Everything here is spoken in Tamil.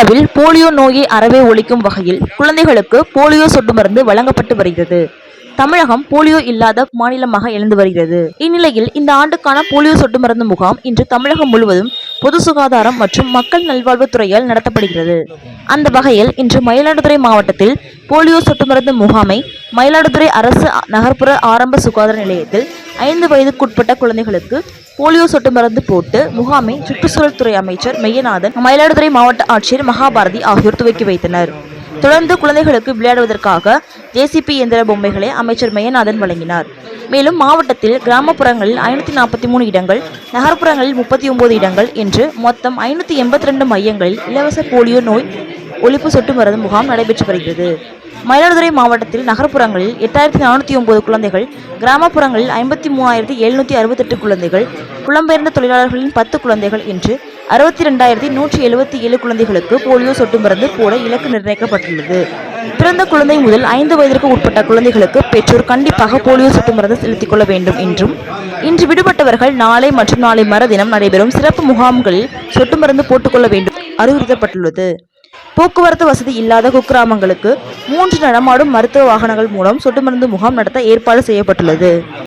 இந்தியாவில் போலியோ நோயை அறவே ஒழிக்கும் வகையில் குழந்தைகளுக்கு போலியோ சொட்டு மருந்து வழங்கப்பட்டு வருகிறது. தமிழகம் போலியோ இல்லாத மாநிலமாக எழுந்து வருகிறது. இந்நிலையில் இந்த ஆண்டுக்கான போலியோ சொட்டு மருந்து முகாம் இன்று தமிழகம் முழுவதும் பொது சுகாதாரம் மற்றும் மக்கள் நல்வாழ்வுத்துறையால் நடத்தப்படுகிறது. அந்த வகையில் இன்று மயிலாடுதுறை மாவட்டத்தில் போலியோ சொட்டு மருந்து முகாமை மயிலாடுதுறை அரசு நகர்ப்புற ஆரம்ப சுகாதார நிலையத்தில் ஐந்து வயதுக்குட்பட்ட குழந்தைகளுக்கு போலியோ சொட்டு மருந்து போட்டு முகாமை சுற்றுச்சூழல் துறை அமைச்சர் மெய்யநாதன் மயிலாடுதுறை மாவட்ட ஆட்சியர் மகாபாரதி ஆகியோர் துவக்கி வைத்தனர். தொடர்ந்து குழந்தைகளுக்கு விளையாடுவதற்காக ஜேசிபி இயந்திர பொம்மைகளை அமைச்சர் மெய்யநாதன் வழங்கினார். மேலும் மாவட்டத்தில் கிராமப்புறங்களில் ஐநூற்றி நாற்பத்தி மூணு இடங்கள் நகர்ப்புறங்களில் முப்பத்தி ஒன்பது இடங்கள் என்று மொத்தம் ஐநூற்றி எண்பத்தி ரெண்டு மையங்களில் இலவச போலியோ நோய் ஒழிப்பு சொட்டு மருந்து முகாம் நடைபெற்று வருகிறது. மயிலாடுதுறை மாவட்டத்தில் நகர்ப்புறங்களில் எட்டாயிரத்தி நானூற்றி ஒன்பது குழந்தைகள் கிராமப்புறங்களில் ஐம்பத்தி மூவாயிரத்தி எழுநூற்றி அறுபத்தெட்டு குழந்தைகள் புலம்பெயர்ந்த தொழிலாளர்களின் பத்து குழந்தைகள் என்று அறுபத்தி ரெண்டாயிரத்தி நூற்றி எழுபத்தி ஏழு குழந்தைகளுக்கு போலியோ சொட்டு மருந்து போட இலக்கு நிர்ணயிக்கப்பட்டுள்ளது. பிறந்த குழந்தை முதல் ஐந்து வயதிற்கு உட்பட்ட குழந்தைகளுக்கு பெற்றோர் கண்டிப்பாக போலியோ சொட்டு மருந்து செலுத்திக் கொள்ள வேண்டும் என்றும் இன்று விடுபட்டவர்கள் நாளை மற்றும் நாளை மறுதினம் நடைபெறும் சிறப்பு முகாம்களில் சொட்டு மருந்து போட்டுக்கொள்ள வேண்டும் அறிவுறுத்தப்பட்டுள்ளது. போக்குவரத்து வசதி இல்லாத குக்கிராமங்களுக்கு மூன்று நடமாடும் மருத்துவ வாகனங்கள் மூலம் சொட்டு மருந்து முகாம் நடத்த ஏற்பாடு செய்யப்பட்டுள்ளது.